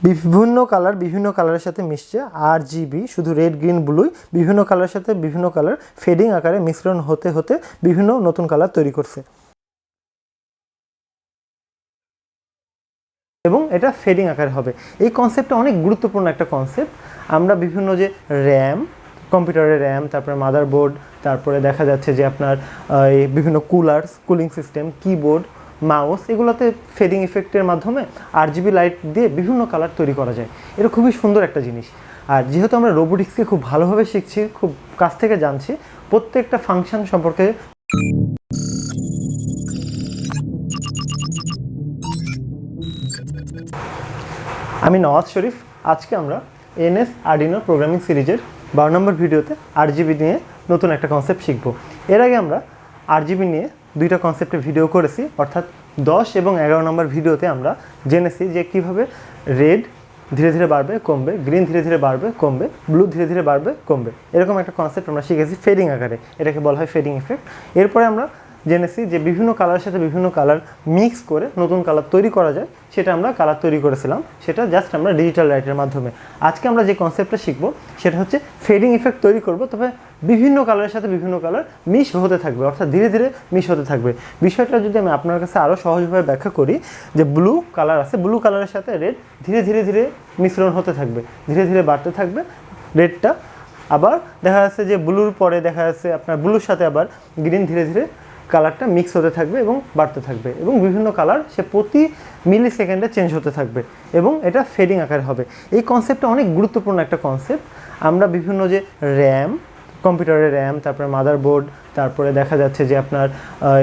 বিভিন্ন কালার, বিভিন্ন কালারের সাথে মিশছে আর জিবি শুধু রেড গ্রিন ব্লুই বিভিন্ন কালারের সাথে বিভিন্ন কালার ফেডিং আকারে মিশ্রণ হতে হতে বিভিন্ন নতুন কালার তৈরি করছে। এবং এটা ফেডিং আকারে হবে। এই কনসেপ্টটা অনেক গুরুত্বপূর্ণ একটা কনসেপ্ট আমরা বিভিন্ন যে র্যাম কম্পিউটারের র্যাম তারপরে মাদারবোর্ড তারপরে দেখা যাচ্ছে যে আপনার এই বিভিন্ন coolers cooling system keyboard mouse, এগুলোতে ফেডিং ইফেক্টের মাধ্যমে আর জিবি লাইট দিয়ে বিভিন্ন কালার তৈরি করা যায়। এটা খুবই সুন্দর একটা জিনিস। আর যেহেতু আমরা রোবোটিক্সকে খুব ভালোভাবে শিখছি, খুব কাছ থেকে জানছি, প্রত্যেকটা ফাংশন সম্পর্কে আমি নওয়াজ শরীফ। আজকে আমরা এনএস আর্ডিনো প্রোগ্রামিং সিরিজের বারো নম্বর ভিডিওতে আরজিবি নিয়ে নতুন একটা কনসেপ্ট শিখব। এর আগে আমরা আরজিবি নিয়ে দুইটা কনসেপ্টে ভিডিও করেছি। অর্থাৎ দশ এবং এগারো নম্বর ভিডিওতে আমরা জেনেছি যে কীভাবে রেড ধীরে ধীরে বাড়বে, কমবে গ্রিন ধীরে ধীরে বাড়বে, কমবে ব্লু ধীরে ধীরে বাড়বে, কমবে। এরকম একটা কনসেপ্ট আমরা শিখেছি ফেডিং আকারে। এটাকে বলা হয় ফেডিং এফেক্ট এরপরে আমরা জেনেছি যে বিভিন্ন কালারের সাথে বিভিন্ন কালার মিক্স করে নতুন কালার তৈরি করা যায়, সেটা আমরা কালার তৈরি করেছিলাম। সেটা জাস্ট আমরা ডিজিটাল লাইটের মাধ্যমে। আজকে আমরা যে কনসেপ্টটা শিখব, সেটা হচ্ছে ফেডিং ইফেক্ট তৈরি করব, তবে বিভিন্ন কালারের সাথে বিভিন্ন কালার মিশ হতে থাকবে, অর্থাৎ ধীরে ধীরে মিশ হতে থাকবে। বিষয়টা যদি আমি আপনার কাছে আরও সহজভাবে ব্যাখ্যা করি, যে ব্লু কালার আছে ব্লু কালারের সাথে রেড ধীরে ধীরে ধীরে মিশ্রণ হতে থাকবে, ধীরে ধীরে বাড়তে থাকবে রেডটা আবার দেখা যাচ্ছে যে ব্লুর পরে দেখা যাচ্ছে আপনার ব্লুর সাথে আবার গ্রিন ধীরে ধীরে কালারটা মিক্স হতে থাকবে এবং বাড়তে থাকবে এবং বিভিন্ন কালার সে প্রতি মিলি সেকেন্ডে চেঞ্জ হতে থাকবে এবং এটা ফেডিং আকারে হবে। এই কনসেপ্টটা অনেক গুরুত্বপূর্ণ একটা কনসেপ্ট আমরা বিভিন্ন যে র্যাম কম্পিউটারের র্যাম তারপরে মাদারবোর্ড তারপরে দেখা যাচ্ছে যে আপনার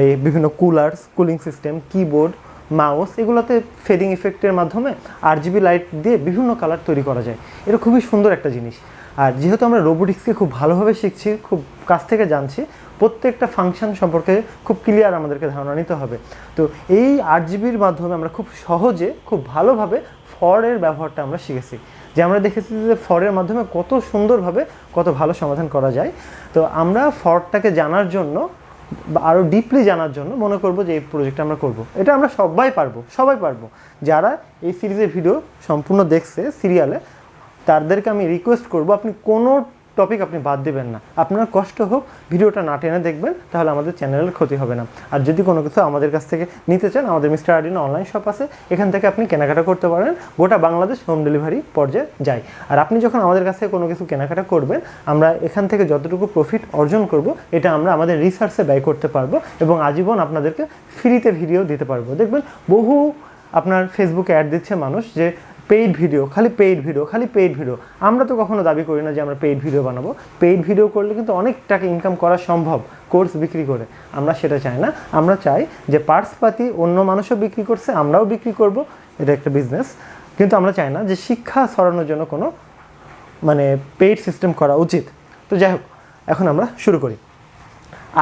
এই বিভিন্ন coolers cooling system keyboard mouse এগুলোতে ফেডিং ইফেক্টের মাধ্যমে আর জিবি লাইট দিয়ে বিভিন্ন কালার তৈরি করা যায়। এটা খুবই সুন্দর একটা জিনিস। আর যেহেতু আমরা রোবোটিক্সকে খুব ভালোভাবে শিখছি, খুব কাছ থেকে জানছি, প্রত্যেকটা ফাংশন সম্পর্কে খুব ক্লিয়ার আমাদেরকে ধারণা নিতে হবে। তো এই আট জিবির মাধ্যমে আমরা খুব সহজে, খুব ভালোভাবে ফরের ব্যবহারটা আমরা শিখেছি। যে আমরা দেখেছি যে ফরের মাধ্যমে কত সুন্দরভাবে কত ভালো সমাধান করা যায়। তো আমরা ফরটাকে জানার জন্য আরও ডিপলি জানার জন্য মনে করব যে এই প্রজেক্টটা আমরা করব। এটা আমরা সবাই পারব সবাই পারব। যারা এই সিরিজের ভিডিও সম্পূর্ণ দেখছে সিরিয়ালে তাদেরকে আমি রিকোয়েস্ট করব, আপনি কোনো টপিক আপনি বাদ দেবেন না। আপনার কষ্ট হোক, ভিডিওটা না টেনে দেখবেন, তাহলে আমাদের চ্যানেলের ক্ষতি হবে না। আর যদি কোনো কিছু আমাদের কাছ থেকে নিতে চান, আমাদের মিস্টার আডিনো অনলাইন শপ আছে, এখান থেকে আপনি কেনাকাটা করতে পারেন, গোটা বাংলাদেশ হোম ডেলিভারি পর্যায়ে যায়। আর আপনি যখন আমাদের কাছ থেকে কোনো কিছু কেনাকাটা করবেন, আমরা এখান থেকে যতটুকু প্রফিট অর্জন করব, এটা আমরা আমাদের রিসার্চে ব্যয় করতে পারব এবং আজীবন আপনাদেরকে ফ্রিতে ভিডিও দিতে পারব। দেখবেন বহু আপনার ফেসবুকে অ্যাড দিচ্ছে মানুষ যে পেইড ভিডিও খালি পেইড ভিডিও খালি পেইড ভিডিও আমরা তো কখনো দাবি করি না যে আমরা পেইড ভিডিও বানাবো। পেইড ভিডিও করলে কিন্তু অনেক টাকা ইনকাম করা সম্ভব কোর্স বিক্রি করে। আমরা সেটা চাই না। আমরা চাই যে পার্টস পাতি অন্য মানুষও বিক্রি করছে, আমরাও বিক্রি করব। এটা একটা বিজনেস কিন্তু আমরা চাই না যে শিক্ষা ছড়ানোর জন্য কোনো মানে পেইড সিস্টেম করা উচিত। তো যাই হোক, এখন আমরা শুরু করি।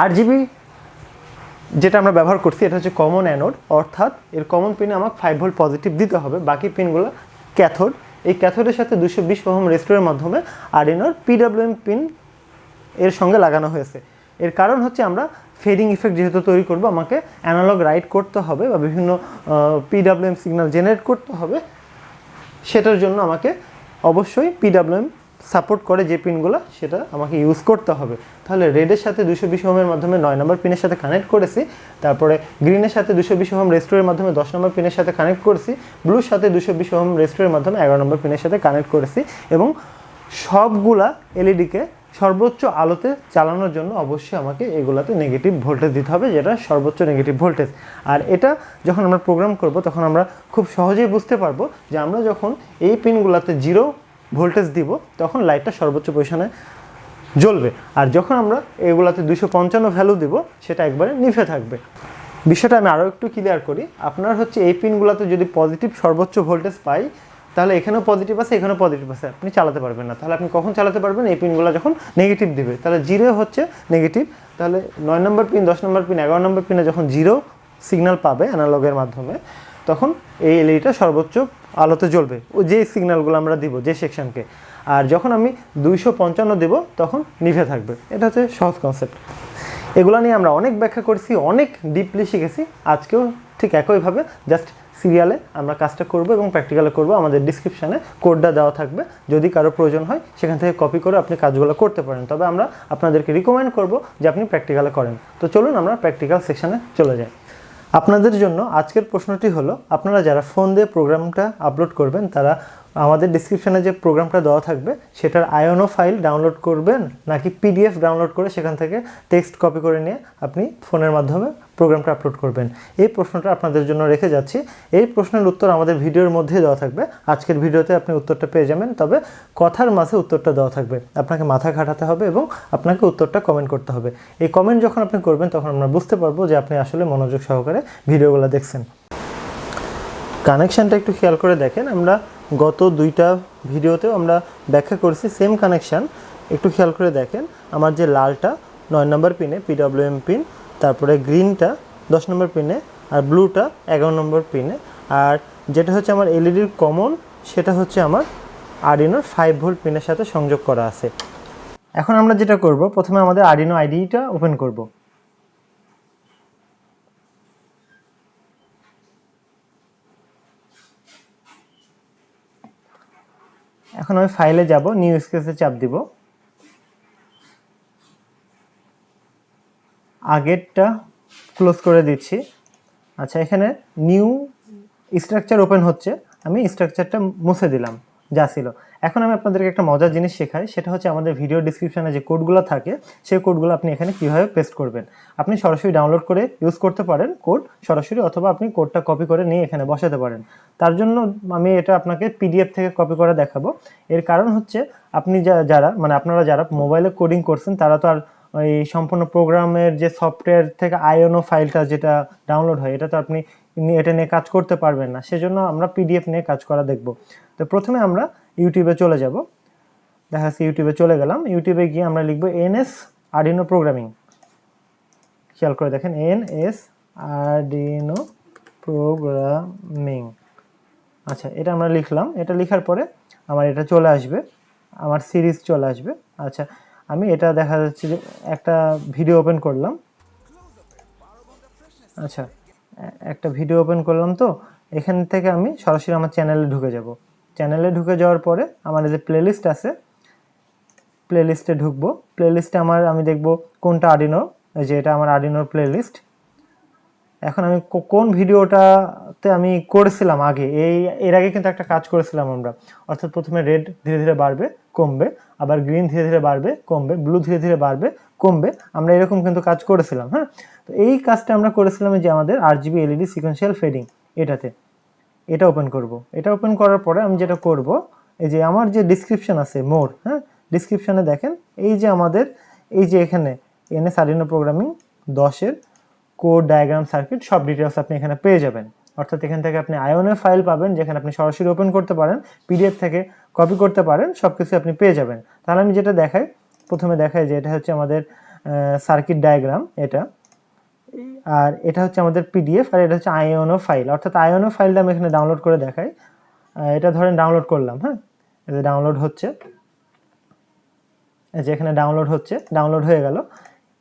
আট জিবি যেটা আমরা ব্যবহার করছি, এটা হচ্ছে কমন অ্যানোড অর্থাৎ এর কমন পিনে আমাকে ফাইভ ভোল্ট পজিটিভ দিতে হবে। বাকি পিনগুলো ক্যাথোড। এই ক্যাথোডের সাথে দুশো বিশ ওহম রেস্টোরের মাধ্যমে আরএনওর পিডাব্লিউএম পিন এর সঙ্গে লাগানো হয়েছে। এর কারণ হচ্ছে আমরা ফেডিং ইফেক্ট যেহেতু তৈরি করব, আমাকে অ্যানালগ রাইট করতে হবে বা বিভিন্ন পিডাব্লিউএম সিগন্যাল জেনারেট করতে হবে। সেটার জন্য আমাকে অবশ্যই পিডাব্লিউএম সাপোর্ট করে যে পিনগুলো সেটা আমাকে ইউজ করতে হবে। তাহলে রেডের সাথে দুশো বিশ ওহমের মাধ্যমে নয় নম্বর পিনের সাথে কানেক্ট করেছি। তারপরে গ্রিনের সাথে দুশো বিশ ওহম রেস্টোরের মাধ্যমে দশ নম্বর পিনের সাথে কানেক্ট করেছি। ব্লুর সাথে দুশো বিশ ওহম রেস্টোরের মাধ্যমে এগারো নম্বর পিনের সাথে কানেক্ট করেছি এবং সবগুলা এলইডিকে সর্বোচ্চ আলোতে চালানোর জন্য অবশ্যই আমাকে এগুলাতে নেগেটিভ ভোল্টেজ দিতে হবে, যেটা সর্বোচ্চ নেগেটিভ ভোল্টেজ আর এটা যখন আমরা প্রোগ্রাম করব, তখন আমরা খুব সহজেই বুঝতে পারব যে আমরা যখন এই পিনগুলোতে জিরো ভোল্টেজ দিব, তখন লাইটটা সর্বোচ্চ পজিশনে জ্বলবে। আর যখন আমরা এগুলাতে দুশো পঞ্চান্ন ভ্যালু দিব, সেটা একবারে নিভে থাকবে। বিষয়টা আমি আরও একটু ক্লিয়ার করি। আপনার হচ্ছে এই পিনগুলোতে যদি পজিটিভ সর্বোচ্চ ভোল্টেজ পাই, তাহলে এখানেও পজিটিভ আছে, এখানেও পজিটিভ আছে। আপনি চালাতে পারবেন না। তাহলে আপনি কখন চালাতে পারবেন? এই পিনগুলো যখন নেগেটিভ দিবে। তাহলে জিরো হচ্ছে নেগেটিভ তাহলে নয় নম্বর পিন দশ নম্বর পিন এগারো নম্বর পিনে যখন জিরো সিগন্যাল পাবে অ্যানালগের মাধ্যমে, তখন এই এলইডিটা সর্বোচ্চ আলোতে জ্বলবে। ও যে সিগন্যালগুলো আমরা দিব, যে সেকশনকে আর যখন আমি দুইশো পঞ্চান্ন দেবো, তখন নিভে থাকবে। এটা হচ্ছে সহজ কনসেপ্ট এগুলো নিয়ে আমরা অনেক ব্যাখ্যা করছি, অনেক ডিপলি শিখেছি। আজকেও ঠিক একইভাবে জাস্ট সিরিয়ালে আমরা কাজটা করব এবং প্র্যাকটিক্যালে করব। আমাদের ডিসক্রিপশানে কোডটা দেওয়া থাকবে। যদি কারও প্রয়োজন হয়, সেখান থেকে কপি করে আপনি কাজগুলো করতে পারেন। তবে আমরা আপনাদেরকে রিকমেন্ড করব যে আপনি প্র্যাকটিক্যালে করেন। তো চলুন আমরা প্র্যাকটিক্যাল সেকশানে চলে যাই। আপনাদের জন্য আজকের প্রশ্নটি হলো আপনারা যারা ফোন দিয়ে প্রোগ্রামটা আপলোড করবেন তারা আমাদের ডিসক্রিপশানে যে প্রোগ্রামটা দেওয়া থাকবে, সেটার আয়নো ফাইল ডাউনলোড করবেন, নাকি পিডিএফ ডাউনলোড করে সেখান থেকে টেক্সট কপি করে নিয়ে আপনি ফোনের মাধ্যমে প্রোগ্রামটা আপলোড করবেন। এই প্রশ্নটা আপনাদের জন্য রেখে যাচ্ছি। এই প্রশ্নের উত্তর আমাদের ভিডিওর মধ্যে দেওয়া থাকবে। আজকের ভিডিওতে আপনি উত্তরটা পেয়ে যাবেন, তবে কথার মাঝে উত্তরটা দেওয়া থাকবে। আপনাকে মাথা খাটাতে হবে এবং আপনাকে উত্তরটা কমেন্ট করতে হবে। এই কমেন্ট যখন আপনি করবেন, তখন আমরা বুঝতে পারব যে আপনি আসলে মনোযোগ সহকারে ভিডিওগুলো দেখছেন। কানেকশানটা একটু খেয়াল করে দেখেন। আমরা গত দুইটা ভিডিওতেও আমরা ব্যাখ্যা করেছি সেম কানেকশান একটু খেয়াল করে দেখেন, আমার যে লালটা, নয় নম্বর পিনে পিডব্লিউএম পিন তারপরে গ্রিনটা দশ নম্বর পিনে আর ব্লুটা এগারো নম্বর পিনে আর যেটা হচ্ছে আমার এলইডির কমন সেটা হচ্ছে আমার আরডিনোর ফাইভ ভোল্ট পিনের সাথে সংযোগ করা আছে। এখন আমরা যেটা করব, প্রথমে আমাদের আরডিনো আইডিটা ওপেন করব। এখন আমি ফাইলে যাব নিউ স্কেসে চাপ দিব। আগেরটা ক্লোজ করে দিচ্ছি। আচ্ছা এখানে নিউ স্ট্রাকচার ওপেন হচ্ছে। আমি স্ট্রাকচারটা মুছে দিলাম, যা ছিল। এখন আমি আপনাদেরকে একটা মজার জিনিস শেখাই, সেটা হচ্ছে আমাদের ভিডিও ডিসক্রিপশনে যে কোডগুলো থাকে, সেই কোডগুলো আপনি এখানে কীভাবে পেস্ট করবেন। আপনি সরাসরি ডাউনলোড করে ইউজ করতে পারেন কোড সরাসরি, অথবা আপনি কোডটা কপি করে নিয়ে এখানে বসাতে পারেন। তার জন্য আমি এটা আপনাকে পিডিএফ থেকে কপি করে দেখাবো। এর কারণ হচ্ছে, আপনি যা- যারা মানে আপনারা যারা মোবাইলে কোডিং করছেন, তারা তো আর ওই সম্পূর্ণ প্রোগ্রামের যে সফটওয়্যার থেকে আইওনো ফাইলটা যেটা ডাউনলোড হয়, এটা তো আপনি এটা নিয়ে কাজ করতে পারবেন না। সেজন্য আমরা পিডিএফ নিয়ে কাজ করা দেখব। তো প্রথমে আমরা ইউটিউবে চলে যাব। দেখা যাচ্ছে ইউটিউবে চলে গেলাম। ইউটিউবে গিয়ে আমরা লিখব এনএস আর্ডিনো প্রোগ্রামিং খেয়াল করে দেখেন এন এস আর্ডিনো প্রোগ্রামিং আচ্ছা এটা আমরা লিখলাম। এটা লেখার পরে আমার এটা চলে আসবে। আমার সিরিজ চলে আসবে। আচ্ছা আমি এটা দেখা যাচ্ছে যে একটা ভিডিও ওপেন করলাম। আচ্ছা একটা ভিডিও ওপেন করলাম তো, এখান থেকে আমি সরাসরি আমার চ্যানেলে ঢুকে যাব। চ্যানেলে ঢুকে যাওয়ার পরে আমার যে প্লেলিস্ট আছে প্লেলিস্টে ঢুকবো। প্লেলিস্টে আমার আমি দেখব কোনটা আডিনো এই যে এটা আমার আডিনোর প্লেলিস্ট এখন আমি কোন ভিডিওটাতে আমি করেছিলাম আগে, এই, এর আগে কিন্তু একটা কাজ করেছিলাম আমরা। অর্থাৎ প্রথমে রেড ধীরে ধীরে বাড়বে, কমবে। আবার গ্রিন ধীরে ধীরে বাড়বে, কমবে ব্লু ধীরে ধীরে বাড়বে, কমবে। আমরা এরকম কিন্তু কাজ করেছিলাম হ্যাঁ? তো এই কাজটা আমরা করেছিলাম যে আমাদের R GB LED sequential fading এটাতে। এটা ওপেন করব। এটা ওপেন করার পরে আমি যেটা করব, এই যে আমার যে ডিসক্রিপশন আছে মোর হ্যাঁ? ডিসক্রিপশানে দেখেন, এই যে আমাদের, এই যে এখানে এনএস আর্ডিনো প্রোগ্রামিং দশের কোড ডায়াগ্রাম সার্কিট সব ডিটেলস আপনি এখানে পেয়ে যাবেন। অর্থাৎ এখান থেকে আপনি আয়নের ফাইল পাবেন, যেখানে আপনি সরাসরি ওপেন করতে পারেন পিডিএফ থেকে কপি করতে পারেন সব কিছু আপনি পেয়ে যাবেন। তাহলে আমি যেটা দেখাই, প্রথমে দেখাই যে এটা হচ্ছে আমাদের সার্কিট ডায়াগ্রাম এটা। আর এটা হচ্ছে আমাদের পিডিএফ আর এটা হচ্ছে আইওনো ফাইল। অর্থাৎ আইওনো ফাইলটা আমি এখানে ডাউনলোড করে দেখাই। এটা ধরেন ডাউনলোড করলাম হ্যাঁ? যে ডাউনলোড হচ্ছে। যে এখানে ডাউনলোড হচ্ছে ডাউনলোড হয়ে গেল।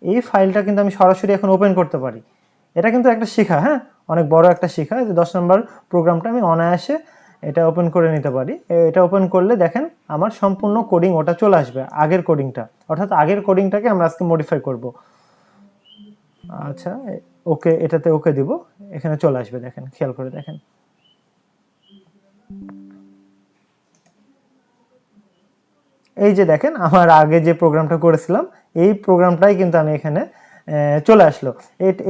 এই ফাইলটা কিন্তু আমি সরাসরি এখন ওপেন করতে পারি। এটা কিন্তু একটা শিখা হ্যাঁ? অনেক বড় একটা শিখা যে দশ নম্বর প্রোগ্রামটা আমি অনায়াসে এটা ওপেন করে নিতে পারি। এটা ওপেন করলে দেখেন আমার সম্পূর্ণ কোডিং ওটা চলে আসবে, আগের কোডিংটা অর্থাৎ আগের কোডিংটাকে আমরা আজকে মডিফাই করব। আচ্ছা ওকে, এটাতে ওকে দিব, এখানে চলে আসবে দেখেন, খেয়াল করে দেখেন। এই যে দেখেন, আমার আগে যে প্রোগ্রামটা করেছিলাম, এই প্রোগ্রামটাই কিন্তু আমি এখানে চলে আসলো।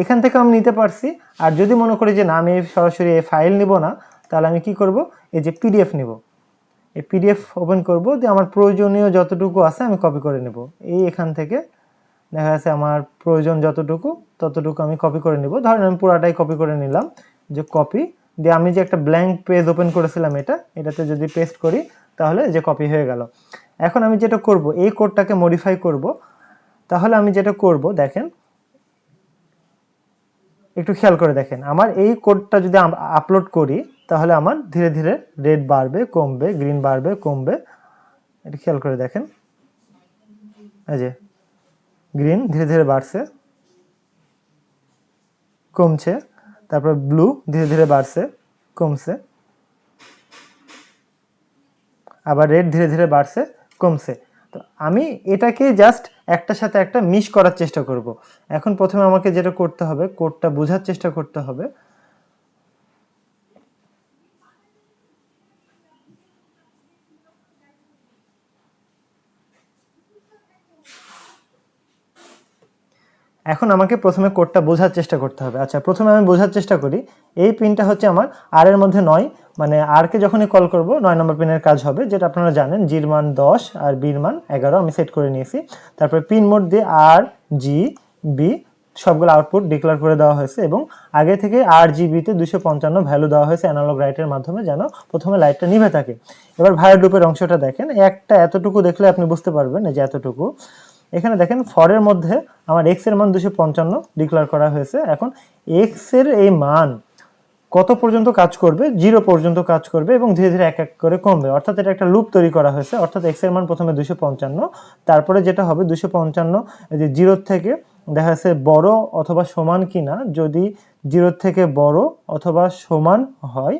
এখান থেকে আমি নিতে পারছি। আর যদি মনে করি যে, না, আমি সরাসরি এই ফাইল নিব না, তাহলে আমি কি করব? এই যে পিডিএফ নিব। এই পিডিএফ ওপেন করব দিয়ে আমার প্রয়োজনীয় যতটুকু আছে আমি কপি করে নেব। এই এখান থেকে দেখা যাচ্ছে আমার প্রয়োজন যতটুকু, ততটুকু আমি কপি করে নিব। ধরেন আমি পুরাটাই কপি করে নিলাম যে কপি দিয়ে আমি যে একটা ব্ল্যাঙ্ক পেজ ওপেন করেছিলাম এটা, এটাতে যদি পেস্ট করি, তাহলে যে কপি হয়ে গেল। এখন আমি যেটা করব, এই কোডটাকে মডিফাই করব। তাহলে আমি যেটা করব, দেখেন একটু খেয়াল করে দেখেন। আমার এই কোডটা যদি আপলোড করি, তাহলে আমার ধীরে ধীরে রেড বাড়বে, কমবে গ্রিন বাড়বে, কমবে। এটা খেয়াল করে দেখেন। এই যে গ্রিন ধীরে ধীরে বাড়ছে, কমছে, তারপর ব্লু ধীরে ধীরে বাড়ছে, কমছে। আবার রেড ধীরে ধীরে বাড়ছে, কমছে। তো আমি এটাকে জাস্ট একটার সাথে একটা মিস করার চেষ্টা করব। এখন প্রথমে আমাকে যেটা করতে হবে কোডটা বোঝার চেষ্টা করতে হবে। এখন আমাকে প্রথমে কোডটা বোঝার চেষ্টা করতে হবে। আচ্ছা প্রথমে আমি বোঝার চেষ্টা করি, এই পিনটা হচ্ছে আমার আর এর মধ্যে নয় মানে আরকে যখনই কল করব, নয় নম্বর পিনের কাজ হবে, যেটা আপনারা জানেন জির মান দশ আর বির মান এগারো, আমি সেট করে নিয়েছি। তারপরে পিন মোড দিয়ে আর জি বি সবগুলো আউটপুট ডিক্লেয়ার করে দেওয়া হয়েছে এবং আগে থেকে আর জিবিতে দুশো পঞ্চান্ন ভ্যালু দেওয়া হয়েছে অ্যানালগ লাইটের মাধ্যমে যেন প্রথমে লাইটটা নিভে থাকে। এবার ভায়ার ডুপের অংশটা দেখেন, একটা এতটুকু দেখলে আপনি বুঝতে পারবেন যে এতটুকু। এখানে দেখেন ফরের মধ্যে আমার এক্সের মান দুশো পঞ্চান্ন ডিক্লেয়ার করা হয়েছে। এখন এক্সের এই মান কত পর্যন্ত কাজ করবে? জিরো পর্যন্ত কাজ করবে এবং ধীরে ধীরে এক এক করে কমবে। অর্থাৎ এটা একটা লুপ তৈরি করা হয়েছে। অর্থাৎ এক্সের মান প্রথমে দুশো পঞ্চান্ন, তারপরে যেটা হবে দুশো পঞ্চান্ন যে জিরোর থেকে দেখা যাচ্ছে বড় অথবা সমান কিনা, যদি জিরোর থেকে বড় অথবা সমান হয়,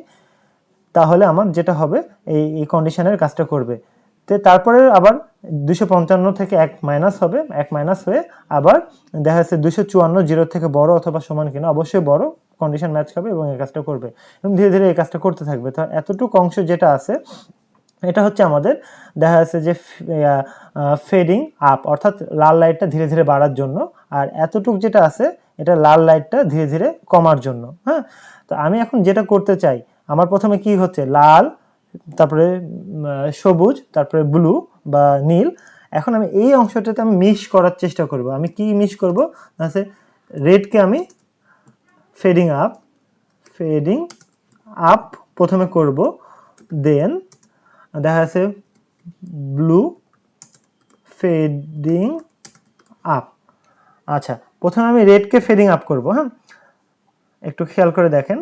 তাহলে আমার যেটা হবে, এই এই কন্ডিশনের কাজটা করবে। তো তারপরে আবার দুশো পঞ্চান্ন থেকে এক মাইনাস হবে, এক মাইনাস হয়ে আবার দেখা যাচ্ছে দুশো চুয়ান্ন, জিরো থেকে বড় অথবা সমান কিনা, অবশ্যই বড় কন্ডিশন ম্যাচ খাবে এবং এই কাজটা করবে। এবং ধীরে ধীরে এই কাজটা করতে থাকবে। তো এতটুকু অংশ যেটা আছে, এটা হচ্ছে আমাদের দেখা যাচ্ছে যে ফেডিং আপ অর্থাৎ লাল লাইটটা ধীরে ধীরে বাড়ার জন্য। আর এতটুক যেটা আছে, এটা লাল লাইটটা ধীরে ধীরে কমার জন্য। হ্যাঁ? তো আমি এখন যেটা করতে চাই, আমার প্রথমে কি হচ্ছে? লাল তারপরে সবুজ, তারপরে ব্লু বা নীল। এখন আমি এই অংশটাতে আমি মিক্স করার চেষ্টা করব। আমি কি মিক্স করব? আছে রেডকে আমি ফেডিং আপ ফেডিং আপ প্রথমে করব। দেন দেখা যাচ্ছে ব্লু ফেডিং আপ আচ্ছা প্রথমে আমি রেডকে ফেডিং আপ করব হ্যাঁ? একটু খেয়াল করে দেখেন।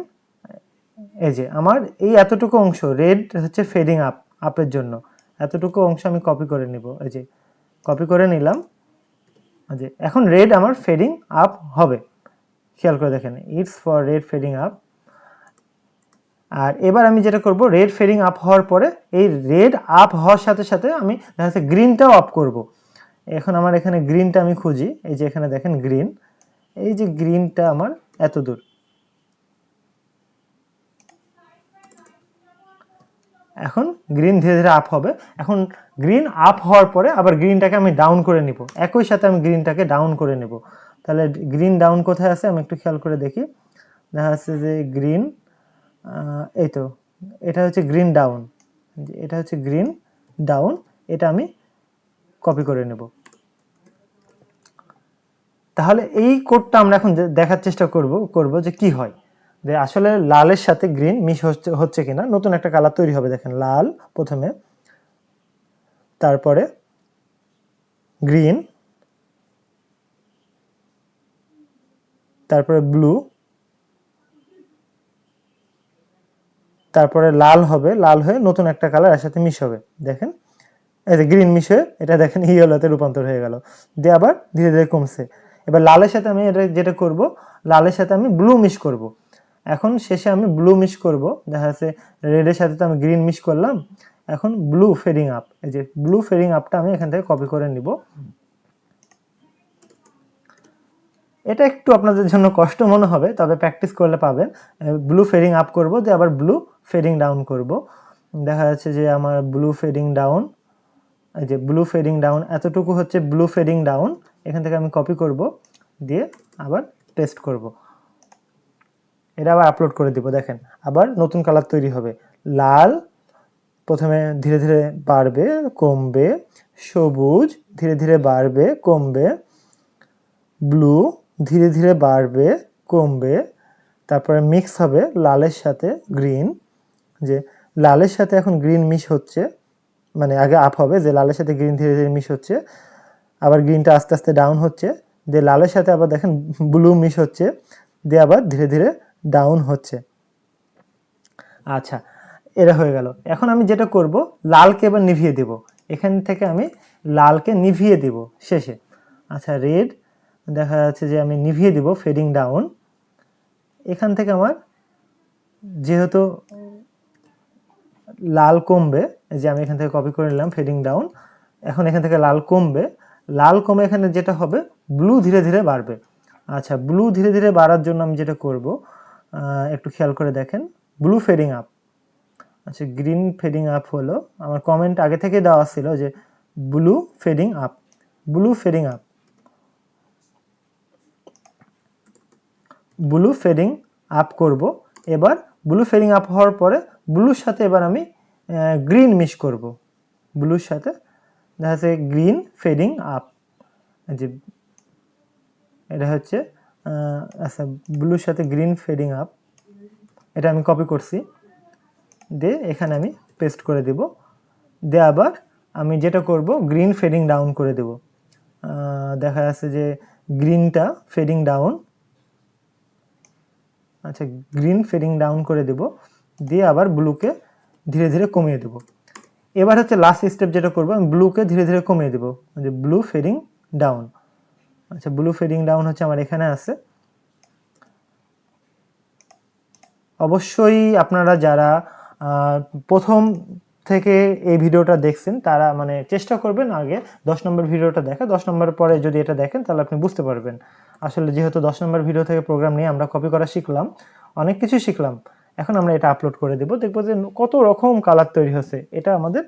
এই যে আমার এই এতটুকু অংশ রেড হচ্ছে ফেডিং আপ আপের জন্য। এতটুকু অংশ আমি কপি করে নিব। এই যে কপি করে নিলাম। যে এখন রেড আমার ফেডিং আপ হবে। খেয়াল করে দেখেন it's for red fading up আর এবার আমি যেটা করব রেড ফেডিং আপ হওয়ার পরে এই রেড আপ হওয়ার সাথে সাথে আমি দেখা যাচ্ছে গ্রিনটাও আপ করব। এখন আমার এখানে গ্রিনটা আমি খুঁজি। এই যে এখানে দেখেন গ্রিন এই যে গ্রিনটা আমার এত দূর। এখন গ্রিন ধীরে ধীরে আপ হবে। এখন গ্রিন আপ হওয়ার পরে আবার গ্রিনটাকে আমি ডাউন করে নিব। একই সাথে আমি গ্রিনটাকে ডাউন করে নেব। তাহলে গ্রিন ডাউন কোথায় আছে আমি একটু খেয়াল করে দেখি। দেখা যাচ্ছে যে গ্রিন এই তো এটা হচ্ছে গ্রিন ডাউন এটা হচ্ছে গ্রিন ডাউন এটা আমি কপি করে নেব। তাহলে এই কোডটা আমরা এখন দেখার চেষ্টা করব করব যে কি হয়। যে আসলে লালের সাথে গ্রিন মিশ হচ্ছে হচ্ছে কিনা, নতুন একটা কালার তৈরি হবে, দেখেন লাল প্রথমে। তারপরে গ্রিন তারপরে ব্লু তারপরে লাল হবে, লাল হয়ে নতুন একটা কালারের সাথে মিশ হবে, দেখেন। এই যে গ্রিন মিশ হয়ে এটা দেখেন ইয়েলোতে রূপান্তর হয়ে গেল। দিয়ে আবার ধীরে ধীরে কমছে। এবার লালের সাথে আমি এটা যেটা করব, লালের সাথে আমি ব্লু মিশ করব। এখন শেষে আমি ব্লু মিশ করব। দেখা যাচ্ছে রেডের সাথে তো আমি গ্রিন মিশ করলাম। এখন ব্লু ফেডিং আপ এই যে ব্লু ফেডিং আপটা আমি এখান থেকে কপি করে নিব। এটা একটু আপনাদের জন্য কষ্ট মনে হবে, তবে প্র্যাকটিস করলে পাবেন। ব্লু ফেডিং আপ করব, দিয়ে আবার ব্লু ফেডিং ডাউন করব। দেখা যাচ্ছে যে আমার ব্লু ফেডিং ডাউন এই যে ব্লু ফেডিং ডাউন এতটুকু হচ্ছে ব্লু ফেডিং ডাউন এখান থেকে আমি কপি করব, দিয়ে আবার পেস্ট করব। এটা আবার আপলোড করে দিব, দেখেন। আবার নতুন কালার তৈরি হবে। লাল প্রথমে ধীরে ধীরে বাড়বে, কমবে। সবুজ ধীরে ধীরে বাড়বে, কমবে। ব্লু ধীরে ধীরে বাড়বে, কমবে। তারপরে মিক্স হবে লালের সাথে গ্রিন যে লালের সাথে এখন গ্রিন মিশ হচ্ছে মানে আগে আপ হবে, যে লালের সাথে গ্রিন ধীরে ধীরে মিশ হচ্ছে। আবার গ্রিনটা আস্তে আস্তে ডাউন হচ্ছে। দিয়ে লালের সাথে আবার দেখেন ব্লু মিশ হচ্ছে। দিয়ে আবার ধীরে ধীরে ডাউন হচ্ছে। আচ্ছা এটা হয়ে গেল। এখন আমি যেটা করব, লালকে এবার নিভিয়ে দেব। এখান থেকে আমি লালকে নিভিয়ে দেব শেষে। আচ্ছা রেড দেখা যাচ্ছে যে আমি নিভিয়ে দিব ফেডিং ডাউন এখান থেকে আমার যেহেতু লাল কমবে যে আমি এখান থেকে কপি করে নিলাম ফেডিং ডাউন এখন এখান থেকে লাল কমবে। লাল কমে এখানে যেটা হবে ব্লু ধীরে ধীরে বাড়বে। আচ্ছা ব্লু ধীরে ধীরে বাড়ার জন্য আমি যেটা করব একটু খেয়াল করে দেখেন। ব্লু ফেডিং আপ আচ্ছা গ্রিন ফেডিং আপ হলো, আমার কমেন্ট আগে থেকে দেওয়া ছিল যে blue fading up blue fading up blue fading up করব। এবার ব্লু ফেডিং আপ হওয়ার পরে ব্লুর সাথে এবার আমি গ্রিন মিক্স করব। ব্লুর সাথে, দেখা যাচ্ছে গ্রিন ফেডিং আপ যে, এটা হচ্ছে আচ্ছা ব্লুর সাথে গ্রিন ফেডিং আপ এটা আমি কপি করছি। দিয়ে এখানে আমি পেস্ট করে দেব। দিয়ে আবার আমি যেটা করব গ্রিন ফেডিং ডাউন করে দেব। দেখা যাচ্ছে যে গ্রিনটা ফেডিং ডাউন আচ্ছা গ্রিন ফেডিং ডাউন করে দেব। দিয়ে আবার ব্লুকে ধীরে ধীরে কমিয়ে দেব। এবার হচ্ছে লাস্ট স্টেপ যেটা করব, আমি ব্লুকে ধীরে ধীরে কমিয়ে দেবো। যে ব্লু ফেডিং ডাউন আচ্ছা ব্লু ফেডিং ডাউন হচ্ছে আমার এখানে আছে। অবশ্যই আপনারা যারা প্রথম থেকে এই ভিডিওটা দেখছেন, তারা মানে চেষ্টা করবেন আগে দশ নম্বর ভিডিওটা দেখা। দশ নম্বর পরে যদি এটা দেখেন, তাহলে আপনি বুঝতে পারবেন। আসলে যেহেতু দশ নম্বর ভিডিও থেকে প্রোগ্রাম নিয়ে আমরা কপি করা শিখলাম, অনেক কিছু শিখলাম। এখন আমরা এটা আপলোড করে দেবো। দেখব যে কত রকম কালার তৈরি হচ্ছে। এটা আমাদের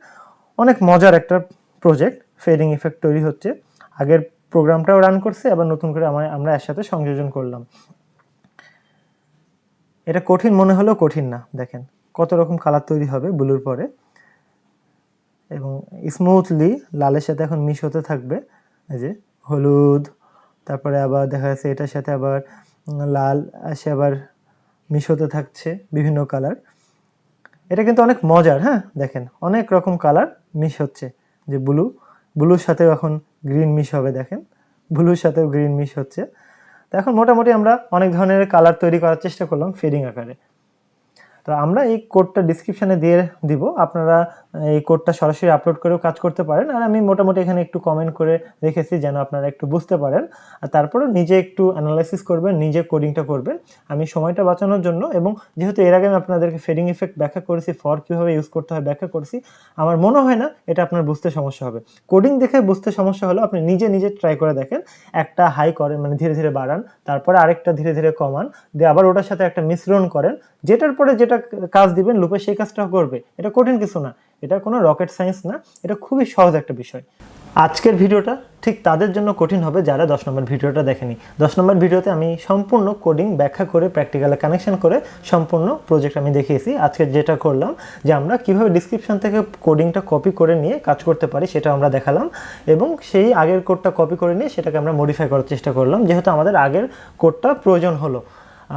অনেক মজার একটা প্রজেক্ট ফেডিং ইফেক্ট তৈরি হচ্ছে। আগের প্রোগ্রামটাও রান করছে, আবার নতুন করে আমরা আমরা এর সাথে সংযোজন করলাম। এটা কঠিন মনে হলেও কঠিন না, দেখেন। কত রকম কালার তৈরি হবে ব্লুর পরে। এবং স্মুথলি লালের সাথে এখন মিশ হতে থাকবে, এই যে হলুদ, তারপরে আবার দেখা যাচ্ছে এটার সাথে আবার লাল আসে আবার মিশ হতে থাকছে বিভিন্ন কালার। এটা কিন্তু অনেক মজার হ্যাঁ? দেখেন, অনেক রকম কালার মিশ হচ্ছে, যে ব্লু। ব্লুর সাথেও এখন গ্রিন মিশ হবে, দেখেন। ব্লুর সাথেও গ্রিন মিশ হচ্ছে। তো এখন মোটামুটি আমরা অনেক ধরনের কালার তৈরি করার চেষ্টা করলাম ফেডিং আকারে। তো আমরা এই কোডটা ডিসক্রিপশানে দিয়ে দিব। আপনারা এই কোডটা সরাসরি আপলোড করেও কাজ করতে পারেন। আর আমি মোটামুটি এখানে একটু কমেন্ট করে রেখেছি যেন আপনারা একটু বুঝতে পারেন। আর তারপরে নিজে একটু অ্যানালাইসিস করবেন, নিজে কোডিংটা করবেন। আমি সময়টা বাঁচানোর জন্য এবং যেহেতু এর আগে আমি আপনাদেরকে ফেডিং ইফেক্ট ব্যাখ্যা করেছি ফর কীভাবে ইউজ করতে হয় ব্যাখ্যা করেছি, আমার মনে হয় না এটা আপনার বুঝতে সমস্যা হবে। কোডিং দেখে বুঝতে সমস্যা হলো আপনি নিজে নিজে ট্রাই করে দেখেন। একটা হাই করেন মানে ধীরে ধীরে বাড়ান, তারপরে আরেকটা ধীরে ধীরে কমান, দিয়ে আবার ওটার সাথে একটা মিশ্রণ করেন। যেটার পরে যেটা কাজ দিবেন লুপে সেই কাজটা করবে। এটা কঠিন কিছু না। এটা কোনো রকেট সায়েন্স না। এটা খুবই সহজ একটা বিষয়। আজকের ভিডিওটা ঠিক তাদের জন্য কঠিন হবে যারা দশ নম্বর ভিডিওটা দেখেনি। দশ নম্বর ভিডিওতে আমি সম্পূর্ণ কোডিং ব্যাখ্যা করে প্র্যাকটিক্যালে কানেকশন করে সম্পূর্ণ প্রজেক্ট আমি দেখিয়েছি। আজকে যেটা করলাম যে আমরা কীভাবে ডিসক্রিপশন থেকে কোডিংটা কপি করে নিয়ে কাজ করতে পারি সেটা আমরা দেখালাম এবং সেই আগের কোডটা কপি করে নিয়ে সেটাকে আমরা মডিফাই করার চেষ্টা করলাম। যেহেতু আমাদের আগের কোডটা প্রয়োজন হলো।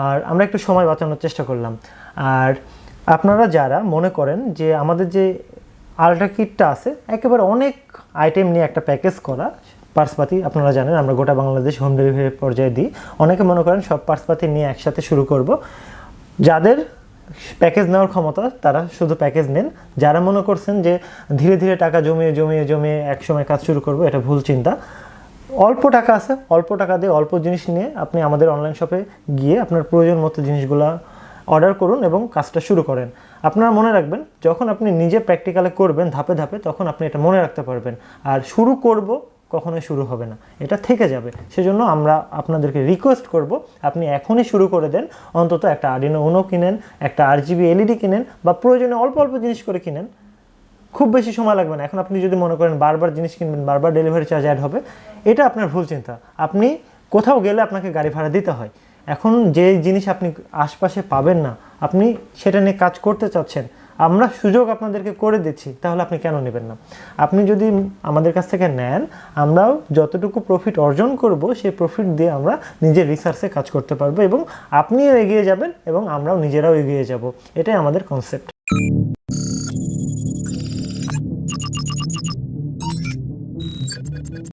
আর আমরা একটু সময় বাঁচানোর চেষ্টা করলাম। আর আপনারা যারা মনে করেন যে আমাদের যে আলট্রা কিটটা আছে, একেবারে অনেক আইটেম নিয়ে একটা প্যাকেজ করা পার্সপাতি আপনারা জানেন, আমরা গোটা বাংলাদেশ হোম ডেলিভারি পর্যায়ে দিই। অনেকে মনে করেন সব পার্সপাতি নিয়ে একসাথে শুরু করব। যাদের প্যাকেজ নেওয়ার ক্ষমতা, তারা শুধু প্যাকেজ নেন। যারা মনে করছেন যে ধীরে ধীরে টাকা জমিয়ে জমিয়ে জমিয়ে একসময় কাজ শুরু করব, এটা ভুল চিন্তা। অল্প টাকা আছে, অল্প টাকা দিয়ে অল্প জিনিস নিয়ে আপনি আমাদের অনলাইন শপে গিয়ে আপনার প্রয়োজন মতো জিনিসগুলো অর্ডার করুন এবং কাজটা শুরু করেন। আপনারা মনে রাখবেন, যখন আপনি নিজে প্র্যাকটিক্যালে করবেন ধাপে ধাপে, তখন আপনি এটা মনে রাখতে পারবেন। আর শুরু করব, কখনোই শুরু হবে না। এটা থেকে যাবে। সেজন্য আমরা আপনাদেরকে রিকোয়েস্ট করব, আপনি এখনই শুরু করে দেন। অন্তত একটা আর্ডিনো উনো কিনেন, একটা আর জিবি এলইডি কিনেন বা প্রয়োজনে অল্প অল্প জিনিস করে কিনেন। খুব বেশি সময় লাগবে না। এখন আপনি যদি মনে করেন বারবার জিনিস কিনবেন, বারবার ডেলিভারি চার্জ অ্যাড হবে, এটা আপনার ভুল চিন্তা। আপনি কোথাও গেলে আপনাকে গাড়ি ভাড়া দিতে হয়। এখন যে জিনিস আপনি আশপাশে পাবেন না, আপনি সেটা নিয়ে কাজ করতে চাচ্ছেন, আমরা সুযোগ আপনাদেরকে করে দিচ্ছি, তাহলে আপনি কেন নেবেন না? আপনি যদি আমাদের কাছ থেকে নেন, আমরাও যতটুকু প্রফিট অর্জন করব, সেই প্রফিট দিয়ে আমরা নিজের রিসার্চে কাজ করতে পারব এবং আপনিও এগিয়ে যাবেন এবং আমরাও নিজেরাও এগিয়ে যাব। এটাই আমাদের কনসেপ্ট